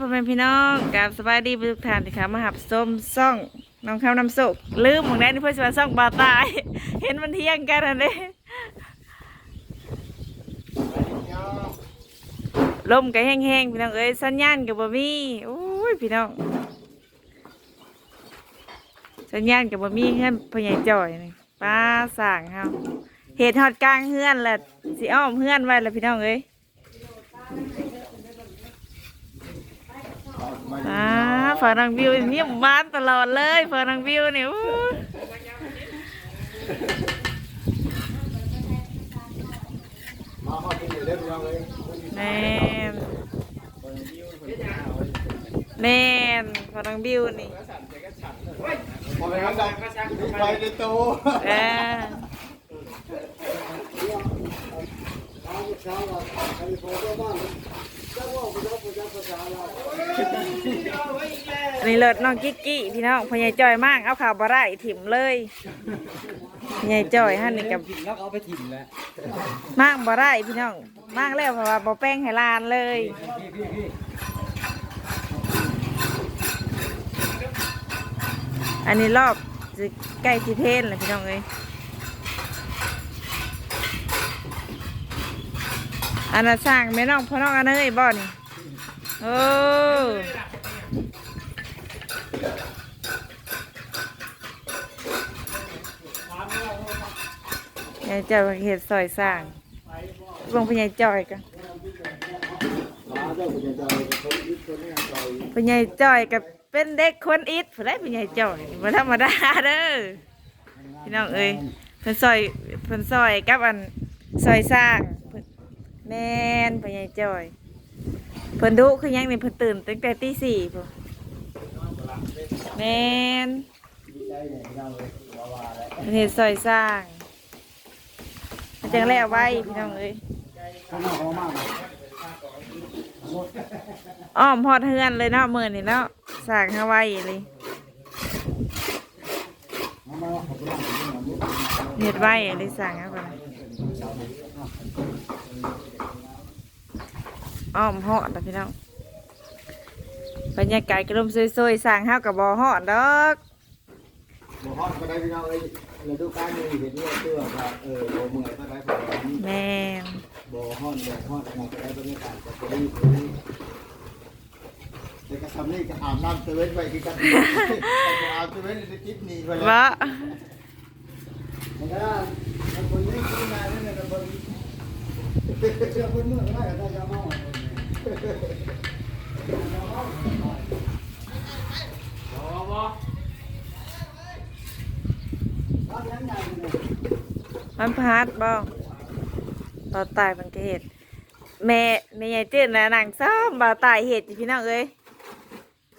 พ่อแม่พี่น้องกับสบายดีทุกท่านที่ค่ะมาหับส้มซ่องน้องข้าวน้ำสุกลืมหมองได้นี่เพื่อนสมาซ่องบาตาย เห็นมันเที่ยงกันอันนี้ลมก็แห้งๆพี่น้องเอ้ยสัญญาณกับบ่มีโอ้ยพี่น้องสัญญาณกับบ่มีเฮือนพ่อใหญ่จ่อยนี่ป้าสั่งเฮาเหตุฮอดกลางเฮือนแหละสิอ้อมเฮือนไว้แล้วพี่น้องเอ้ย อ่าฝานังวิวเงียบบ้านตลอดเลยฝานังวิวเนี่ยอู้มนแน่นแน่นฝานังวิวนี่พอไปทำดังดูไฟในโตเอออัน นี้เลิศน้องกิ๊กกี้พี่น้องพญายจอยมากเอาข่าวบาราอีถิ่มเลยพญายจอยฮันนี่กับถิ่นแล้วเอาไปถิ่นแล้วมากบาร่าพี่น้องมากแล้วเพราะว่าบอแป้งให้ลานเลยอันนี้รอบใกล้ที่เพนเลยพี่น้องเอ้ย อันน่ะสร้างแม่น้องพ่อน้องอันเอ้ยบ่นี่โอ้ยายจอยเห็ดซอยสร้างลงพญายจอยกันมาเจ้าคุณยายคนยึดคนนี้จอยพญายจอยกับเป็นเด็กคนอิดผู้ใดพญายจอยบ่ธรรมดาเด้อพี่น้องเอ้ยเพิ่นซอยเพิ่นซอยกับอันซอยสร้าง แม่นพ่อใหญ่จ้อยเพิ่นดุคือยังนี่เพิ่นตื่นตั้งแต่ตีสี่พุ่นแม่นเนี่ยเราเลยว่าว่าแล้วเพิ่นเฮ็ดซอยสร้างมันจังแล้วไว้พี่น้องเอ้ยอ้อมฮอดเฮือนเลยเนาะมื้อนี้เนาะสร้างฮาไว้เลย มามาขอบคุณมากเฮ็ดไว้เลยสร้างเฮาก่อนอ้อมฮอดนะพี่น้องบรรยากาศกระลมซวยๆสร้างเฮาก็บ่ฮอดดอกบ่ฮอดก็ได้พี่น้องเอ้ยในทุกการมีเห็นเนี่ยเชื่อว่าเออบ่เมื่อยก็ได้ผ่านนี้แม่นบ่ฮอดบ่ฮอดมาก็ได้บรรยากาศก็จะได้แต่ก็ทำนี่ก็อาบน้ำเซเว่นไว้คือกันอาบเซเว่นจะจิบหนีไปแล้ววะ มันก็มันคนนี้าเนี่ยมันคนเชื่อนเมื่อก็ได้ก็ได้จะมาตายมันก็เห็ดแม่แม่ใหญ่จืดนะนางซ้อมบ่าตายเห็ดพี่น้องเอ้ย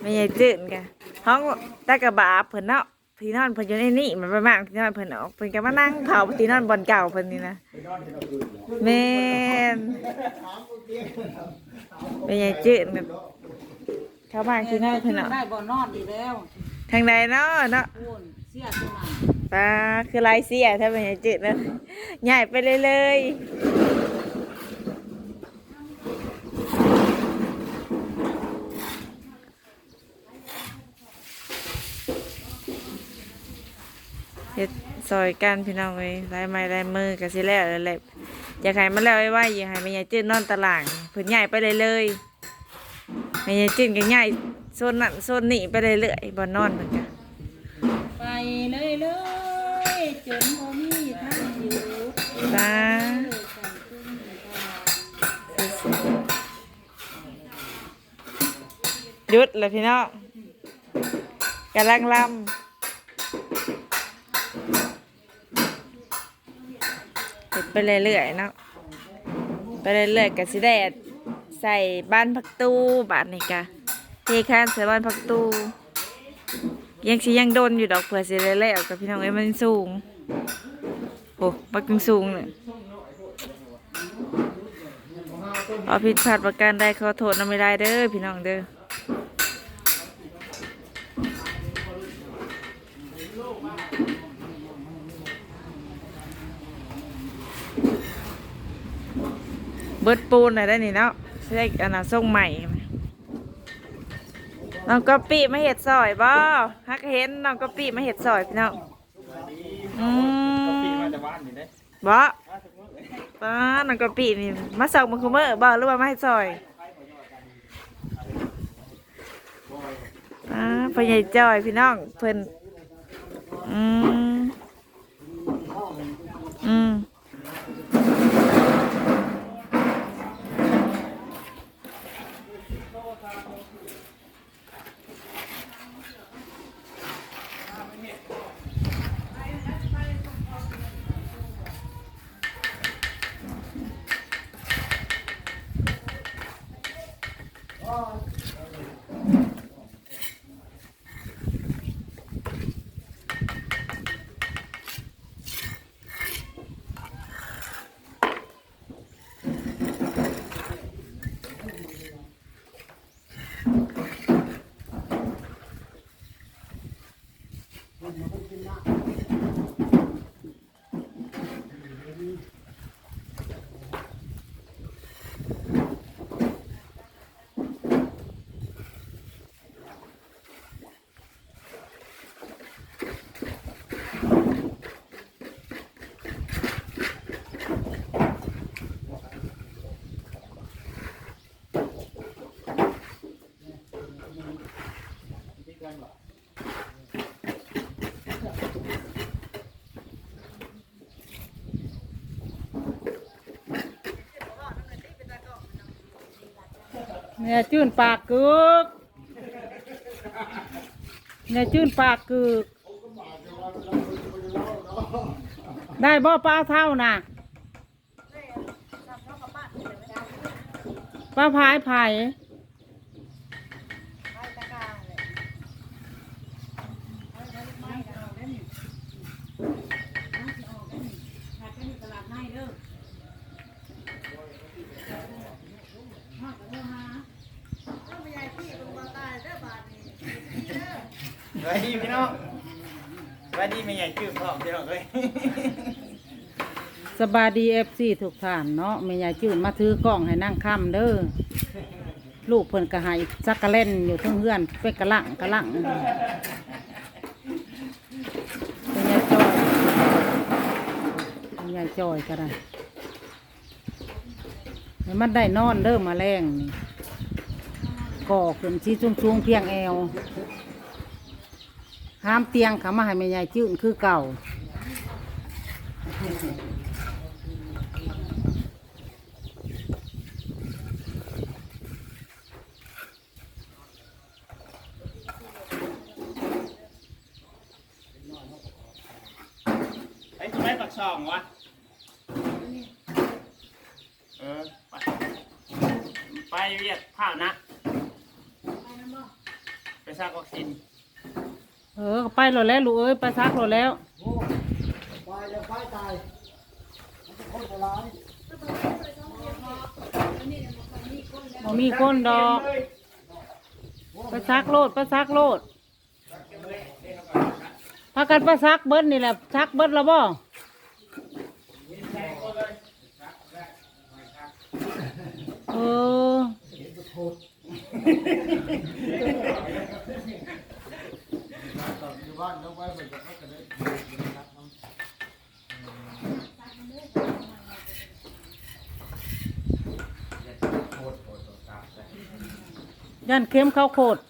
แม่ใหญ่จืดกะห้องตากระบาเพิ่นเนาะ พี่นอนเพิ่นอยู่ในนี่มันประมาณพี่นอนเพิ่นออกเพิ่นก็มานั่งเผาพี่นอนบอนเก่าเพิ่นนี่นะแม่นแม่ใหญ่จืดแบบเข้าบ้านพี่นอนเพิ่นเนาะได้บ่นอนดีแล้วทางใดเนาะเนาะอ้วนเสียตัวนั้นตาคือลายเสียถ้าเป็นอย่างจืดนะใหญ่ไปเลยเเฮ็ดซอยกันพี่น้องเอ้ยลายไม้ลายมือก็สิแล้วเลยแหละอยากให้มันแล้วไว้ๆอย่าให้แม่ยายจืดนอนตารางเพิ่นใหญ่ไปเลยเลยแม่ยายจืดก็ใหญ่โซนนั่นโซนนี่ไปเรื่อยๆบ่นอนเหมือนกันไปเลยเลยจนบ่มีทางอยู่ตาเลิกกันตึ้งค่ะหยุดเลยพี่น้องกำลังลำ ไปเรื่อยๆเนาะไปเรื่อยๆกับสิแดดใส่บ้านพักตู้บาทนี่กะเทคานใส่บ้านพักตู้ยังสิยังโดนอยู่ดอกเผื่อสิเรื่อยๆกับพี่น้องเอ้มันสูงโอ้บักงสูงเนี่ยเอาผิดพลาดประการใดขอโทษนะไม่ได้เด้อพี่น้องเด้อ เบิดปูนน่ะได้นี่เนาะใช่อันนั้นส่งใหม่น้องกะปิมาเห็ดซอยบ่ฮักเห็นน้องกะปิมาเห็ดซอยพี่น้องอืกะปิมาจากบ้านนี่เด้บ่มาจากเมืองเลยป้าน้องกะปินี่มาส่งมาคุเมอร์บ่หรือว่ามาเห็ดซอยอ่าพ่อใหญ่จอยพี่น้องเพิ่นอืม problem. เนี่ยจื้นปากกึกเนี่ยจื้นปากกึก ได้บ่ป้าเท่าน่ะป้าพายไผ่ สวัสดีพี่น้องสวัสดีแม่ใหญ่จื้อพ่อพี่น้องเอ้ยสบายดีเอฟซีทุกท่านเนาะแม่ยายจืดมาถือกล้องให้นั่งค่ำเด้อลูกเพิ่นก็ใหายจักกะเล่นอยู่ทั้งเฮือนไปกระลังกระลังแม่ยายจอยแม่ยายจอยก็ได้ มันได้นอนเด้อมมาแรงนี่ก่อขึ้นชี้ชุ่งๆเพียงแอวห้ามเตียงขามาให้แม่ยายจืดคือเก่าไอ้ทำไมปักช่องวะ เออ ไปไปเวียดข้าวนะ ไปซักวัคซีนเออไปหลดแล้วลูกเอ้ยไปซักหลดแล้วโอ้ไปจะไปตายมันจะคนโบราณบ่มีก้นดอกไปซักโลดไปซักโลดพากันไปซักเบิ้นี่แหละซักเบิ้แล้วบ่ เอออยู่บ้านเราไปเหมือนกับเขาจะได้ครับน้ำยันเข้มข้าวโคตร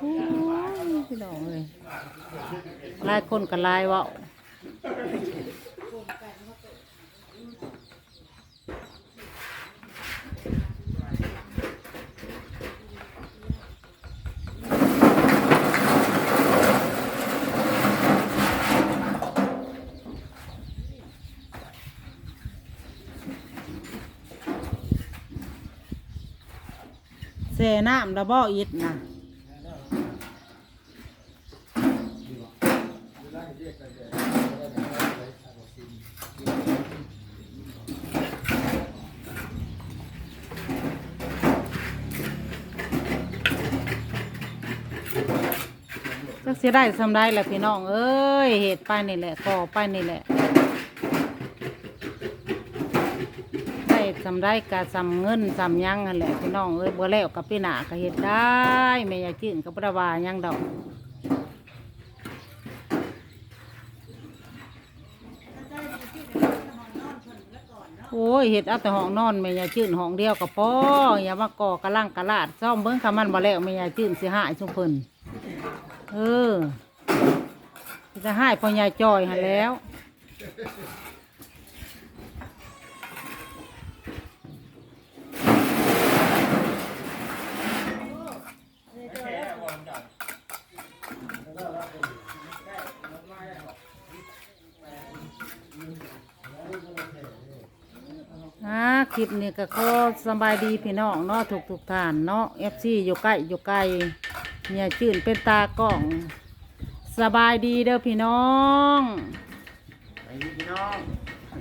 โอ้ยพี่น้องเลยลายคนกับลายเว่า น้ำดับเบิลอิดนะจักเสียได้ทำได้แหละพี่น้อง เอ้ยเหตุไปนี่แหละก่อไปนี่แหละ สำได้กะสำเงินสำยังนั่นแหละพี่น้องเอ้ยบ่แล้วกับพี่หนาก็เฮ็ดได้แม่ยายจื้นก็บ่ได้ว่ายังดอกโอ้ยเห็ดเอาแต่ห้องนอนแม่ยายจื้นห้องเดียวกับพ่ออย่ามาก่อกระลังกระลาดซ่อมเบิ้งคำมันบ่แล้วแม่ยายจื้นสิหายชุมเพิ่นเออจะหายพ่อยายจอยหันแล้ว อ่า คลิปนี้ก็ขอสบายดีพี่น้องเนาะทุกทุกท่านเนาะเอฟซีอยู่ใกล้อยู่ไกลเนี่ยจื่นเป็นตากล่อง สบายดีเด้อพี่น้อง ไปดีพี่น้อง